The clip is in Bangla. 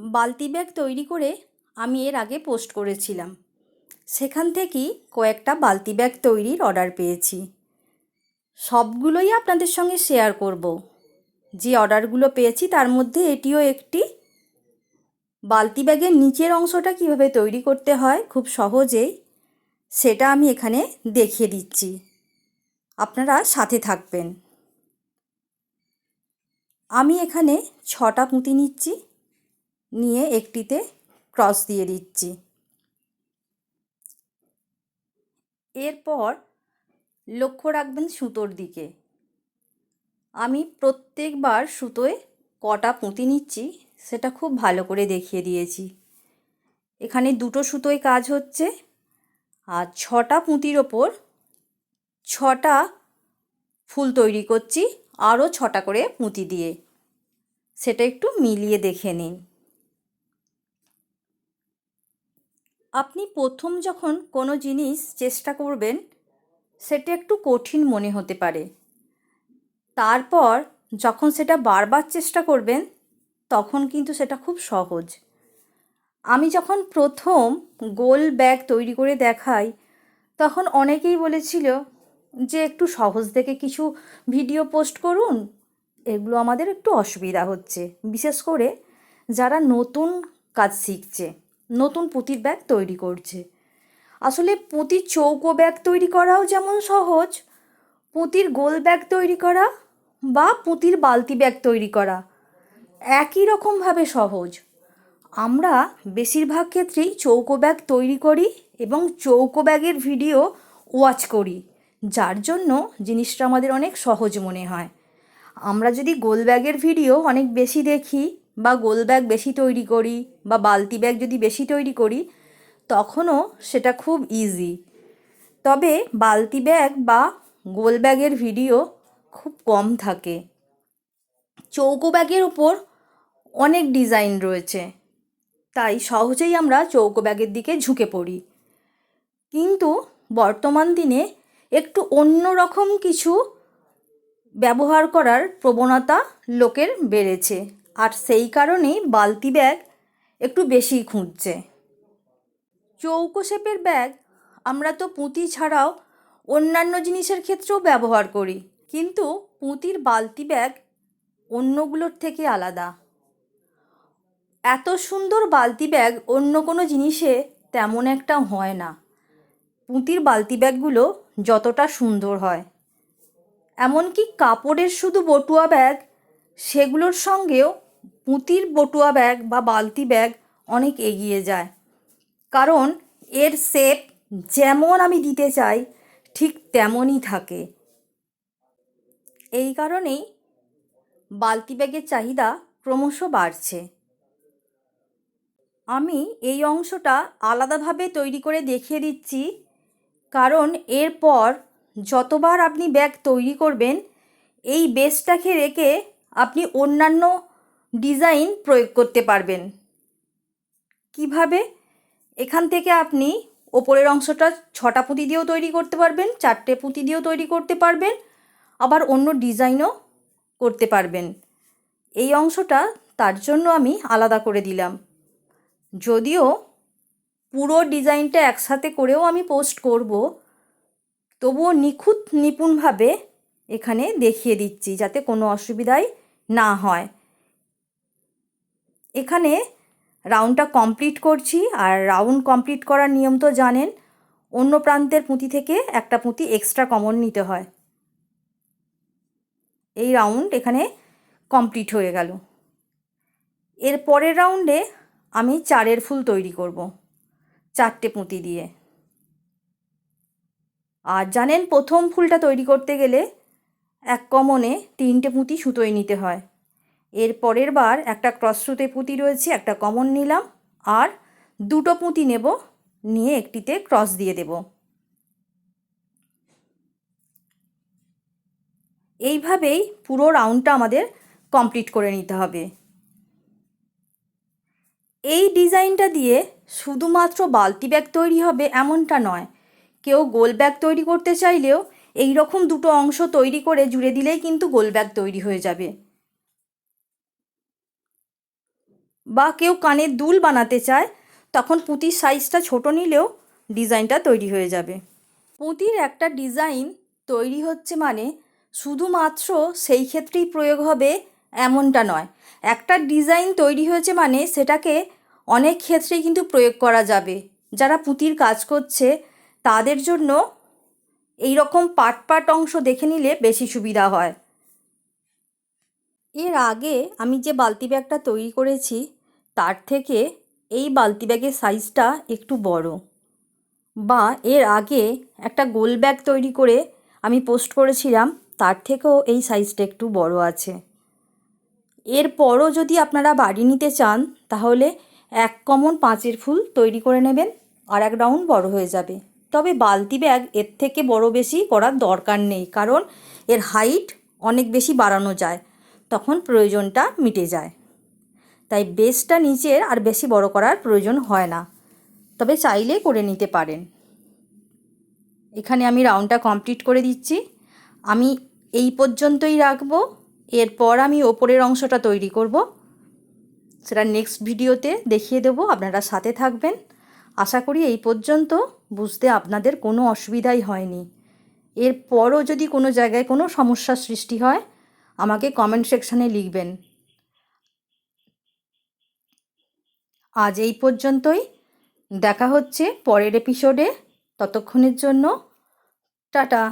বালতি ব্যাগ তৈরি করে আমি এর আগে পোস্ট করেছিলাম। সেখান থেকেই কয়েকটা বালতি ব্যাগ তৈরির অর্ডার পেয়েছি। সবগুলোই আপনাদের সঙ্গে শেয়ার করব। যে অর্ডারগুলো পেয়েছি তার মধ্যে এটিও একটি। বালতি ব্যাগের নিচের অংশটা কীভাবে তৈরি করতে হয় খুব সহজেই সেটা আমি এখানে দেখিয়ে দিচ্ছি। আপনারা সাথে থাকবেন। আমি এখানে ছটা পুঁতি নিচ্ছি। নিয়ে একটিতে ক্রস দিয়ে দিচ্ছি। এরপর লক্ষ্য রাখবেন সুতোর দিকে। আমি প্রত্যেকবার সুতোয় কটা পুঁতি নিচ্ছি, সেটা খুব ভালো করে দেখিয়ে দিয়েছি। এখানে দুটো সুতোয় কাজ হচ্ছে আর ছটা পুঁতির ওপর ছটা ফুল তৈরি করছি, আরও ছটা করে পুঁতি দিয়ে। সেটা একটু মিলিয়ে দেখে নিন। আপনি প্রথম যখন কোনো জিনিস চেষ্টা করবেন, সেটা একটু কঠিন মনে হতে পারে। তারপর যখন সেটা বারবার চেষ্টা করবেন, তখন কিন্তু সেটা খুব সহজ। আমি যখন প্রথম গোল ব্যাগ তৈরি করে দেখাই, তখন অনেকেই বলেছিল যে একটু সহজ দেখে কিছু ভিডিও পোস্ট করুন, এগুলো আমাদের একটু অসুবিধা হচ্ছে। বিশেষ করে যারা নতুন কাজ শিখছে। নতুন পুঁতির ব্যাগ তৈরি করছে। আসলে পুঁতির চৌকো ব্যাগ তৈরি করাও যেমন সহজ, পুঁতির গোল ব্যাগ তৈরি করা বা পুঁতির বালতি ব্যাগ তৈরি করা একই রকমভাবে সহজ। আমরা বেশিরভাগ ক্ষেত্রেই চৌকো ব্যাগ তৈরি করি এবং চৌকো ব্যাগের ভিডিও ওয়াচ করি, যার জন্য জিনিসটা আমাদের অনেক সহজ মনে হয়। আমরা যদি গোল ব্যাগের ভিডিও অনেক বেশি দেখি বা গোল ব্যাগ বেশি তৈরি করি বা বালতি ব্যাগ যদি বেশি তৈরি করি, তখনও সেটা খুব ইজি তবে বালতি ব্যাগ বা গোল ব্যাগের ভিডিও খুব কম থাকে। চৌকো ব্যাগের ওপর অনেক ডিজাইন রয়েছে। তাই সহজেই আমরা চৌকো ব্যাগের দিকে ঝুঁকে পড়ি। কিন্তু বর্তমান দিনে একটু অন্য রকম কিছু ব্যবহার করার প্রবণতা লোকের বেড়েছে। আর সেই কারণেই বালতি ব্যাগ একটু বেশিই খুঁজছে। চৌকো শেপের ব্যাগ আমরা তো পুঁতি ছাড়াও অন্যান্য জিনিসের ক্ষেত্রেও ব্যবহার করি, কিন্তু পুঁতির বালতি ব্যাগ অন্যগুলোর থেকে আলাদা। এত সুন্দর বালতি ব্যাগ অন্য কোনো জিনিসে তেমন একটা হয় না। পুঁতির বালতি ব্যাগগুলো যতটা সুন্দর হয়। এমনকি কাপড়ের শুধু বটুয়া ব্যাগ সেগুলোর সঙ্গেও পুঁতির বটুয়া ব্যাগ বা বালতি ব্যাগ অনেক এগিয়ে যায়। কারণ এর সেপ যেমন আমি দিতে চাই, ঠিক তেমনই থাকে। এই কারণেই বালতি ব্যাগের চাহিদা ক্রমশ বাড়ছে। আমি এই অংশটা আলাদাভাবে তৈরি করে দেখিয়ে দিচ্ছি, কারণ এরপর যতবার আপনি ব্যাগ তৈরি করবেন, এই বেসটাকে রেখে আপনি অন্যান্য ডিজাইন প্রয়োগ করতে পারবেন। কীভাবে? এখান থেকে আপনি ওপরের অংশটা ছটা পুঁতি দিয়েও তৈরি করতে পারবেন, চারটে পুঁতি দিয়েও তৈরি করতে পারবেন, আবার অন্য ডিজাইনও করতে পারবেন। এই অংশটা তার জন্য আমি আলাদা করে দিলাম। যদিও পুরো ডিজাইনটা একসাথে করেও আমি পোস্ট করব, তবুও নিখুঁত নিপুণভাবে এখানে দেখিয়ে দিচ্ছি যাতে কোনো অসুবিধাই না হয়। এখানে রাউন্ডটা কমপ্লিট করছি আর রাউন্ড কমপ্লিট করার নিয়ম তো জানেন, অন্য প্রান্তের পুঁতি থেকে একটা পুঁতি এক্সট্রা কমন নিতে হয়। এই রাউন্ড এখানে কমপ্লিট হয়ে গেল। এর পরের রাউন্ডে আমি চারের ফুল তৈরি করব, চারটে পুঁতি দিয়ে। আর জানেন প্রথম ফুলটা তৈরি করতে গেলে এক কমনে তিনটে পুঁতি সুতোয় নিতে হয়। এর পরের বার একটা ক্রস সুতে পুঁতি রয়েছে, একটা কমন নিলাম আর দুটো পুঁতি নেব, নিয়ে একটিতে ক্রস দিয়ে দেব। এইভাবেই পুরো রাউন্ডটা আমাদের কমপ্লিট করে নিতে হবে। এই ডিজাইনটা দিয়ে শুধুমাত্র বালতি ব্যাগ তৈরি হবে এমনটা নয়, কেউ গোল ব্যাগ তৈরি করতে চাইলেও এই রকম দুটো অংশ তৈরি করে জুড়ে দিলেই কিন্তু গোল ব্যাগ তৈরি হয়ে যাবে। বা কেউ কানের দুল বানাতে চায়, তখন পুঁতির সাইজটা ছোট নিলেও ডিজাইনটা তৈরি হয়ে যাবে। পুঁতির একটা ডিজাইন তৈরি হচ্ছে মানে শুধুমাত্র সেই ক্ষেত্রেই প্রয়োগ হবে এমনটা নয়। একটা ডিজাইন তৈরি হয়েছে মানে সেটাকে অনেক ক্ষেত্রেই কিন্তু প্রয়োগ করা যাবে। যারা পুঁতির কাজ করছে, তাদের জন্য এই রকম পাট পাট অংশ দেখে নিলে বেশি সুবিধা হয়। এর আগে আমি যে বালতি ব্যাগটা তৈরি করেছি, তার থেকে এই বালতি ব্যাগের সাইজটা একটু বড়। বা এর আগে একটা গোল ব্যাগ তৈরি করে আমি পোস্ট করেছিলাম, তার থেকেও এই সাইজটা একটু বড় আছে। এরপরও যদি আপনারা বাড়ি নিতে চান, তাহলে এক কমন পাঁচের ফুল তৈরি করে নেবেন, আর এক রাউন্ড বড় হয়ে যাবে। তবে বালতি ব্যাগ এর থেকে বড় বেশি করার দরকার নেই, কারণ এর হাইট অনেক বেশি বাড়ানো যায়, তখন প্রয়োজনটা মিটে যায়। তাই বেসটা নিচের আর বেশি বড় করার প্রয়োজন হয় না, তবে চাইলে করে নিতে পারেন। এখানে আমি রাউন্ডটা কমপ্লিট করে দিচ্ছি। আমি এই পর্যন্তই রাখব, এরপর আমি ওপরের অংশটা তৈরি করব। সেটা নেক্সট ভিডিওতে দেখিয়ে দেবো, আপনারা সাথে থাকবেন। আশা করি এই পর্যন্ত বুঝতে আপনাদের কোনো অসুবিধাই হয়নি। এরপরও যদি কোনো জায়গায় কোনো সমস্যার সৃষ্টি হয়, আমাকে কমেন্ট সেকশানে লিখবেন। আজ এই পর্যন্তই। দেখা হচ্ছে পরের এপিসোডে ততক্ষণের জন্য টাটা।